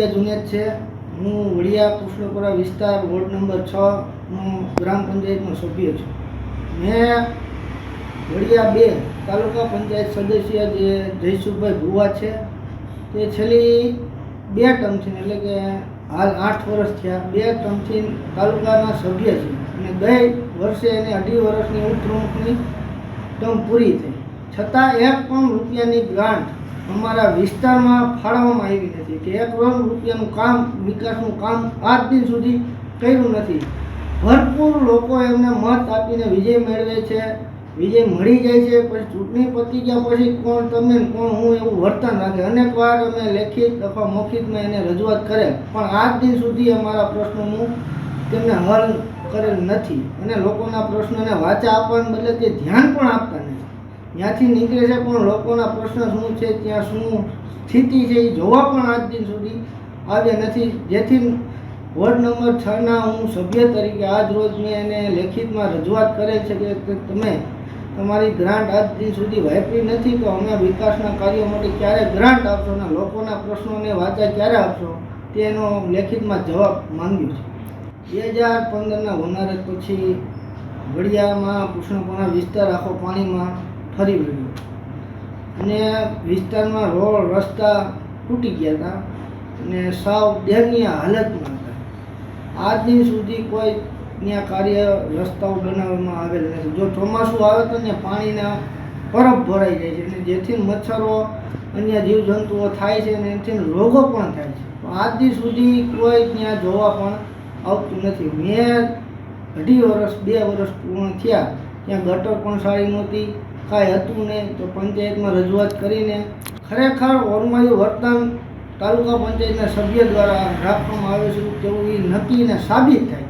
છે. હું વડિયા કૃષ્ણપુરા વિસ્તાર, વોર્ડ નંબર છ, હું ગ્રામ પંચાયતનો સભ્ય છું. મેં વડિયા બે તાલુકા પંચાયત સદસ્ય જે જયસુભાઈ ભુવા છે, તે છેલ્લી બે ટર્મથી એટલે કે હાલ આઠ વર્ષ થયા. બે ટર્મથી તાલુકાના સભ્ય છે. અને ગઈ વર્ષે એને અઢી વર્ષની ઉપપ્રમુખની ટર્મ પૂરી થઈ. છતાં એક પણ રૂપિયાની ગ્રાન્ટ અમારા વિસ્તારમાં ફાળવવામાં આવી નથી કે એક કરોડ રૂપિયાનું કામ, વિકાસનું કામ આજ દિન સુધી કર્યું નથી. ભરપૂર લોકો એમને મત આપીને વિજય મેળવે છે, વિજય મળી જાય છે, પછી ચૂંટણી પતી ગયા પછી કોણ તમે કોણ હું એવું વર્તન રાખે? અનેક વાર અમે લેખિત અથવા મૌખિતમાં એને રજૂઆત કરે પણ આજ દિન સુધી અમારા પ્રશ્નોનું તેમને હલ કરેલ નથી અને લોકોના પ્રશ્નોને વાચા આપવાને બદલે તે ધ્યાન પણ આપતા નથી. ત્યાંથી નીકળે છે પણ લોકોના પ્રશ્ન શું છે, ત્યાં શું સ્થિતિ છે, એ જોવા પણ આજ દિન સુધી આવ્યા નથી. જેથી વોર્ડ નંબર છના હું સભ્ય તરીકે આજ રોજ મેં એને લેખિતમાં રજૂઆત કરેલ છે કે તમે તમારી ગ્રાન્ટ આજ દિન સુધી વાપરી નથી તો અમે વિકાસના કાર્યો માટે ક્યારે ગ્રાન્ટ આપશો અને લોકોના પ્રશ્નોને વાચા ક્યારે આપશો તેનો લેખિતમાં જવાબ માંગ્યો છે. બે હજાર પંદરના હોનારત પછી વડિયામાં કૃષ્ણપુરા વિસ્તાર આખો પાણીમાં ફરી વળ્યું. અને વિસ્તારમાં રોડ, રસ્તા તૂટી ગયા હતા અને સાવ દયનીય હાલતમાં હતા. આજ દિન સુધી કોઈ ત્યાં કાર્ય રસ્તાઓ બનાવવામાં આવેલ નથી. જો ચોમાસું આવે તો ત્યાં પાણીના પરબ ભરાઈ જાય છે અને જેથી મચ્છરો, અન્ય જીવજંતુઓ થાય છે અને એથી રોગો પણ થાય છે. આજ દિન સુધી કોઈ ત્યાં જોવા પણ આવતું નથી. મેં અઢી વર્ષ બે વર્ષ પૂર્ણ થયા. ત્યાં ગટર પણ સારી નહોતી. કાંઈ હતું નહીં, તો પંચાયતમાં રજૂઆત કરીને ખરેખર ઓરમાયું વર્તન તાલુકા પંચાયતના સભ્ય દ્વારા રાખવામાં આવે છે તેવું એ નક્કી ને સાબિત થાય.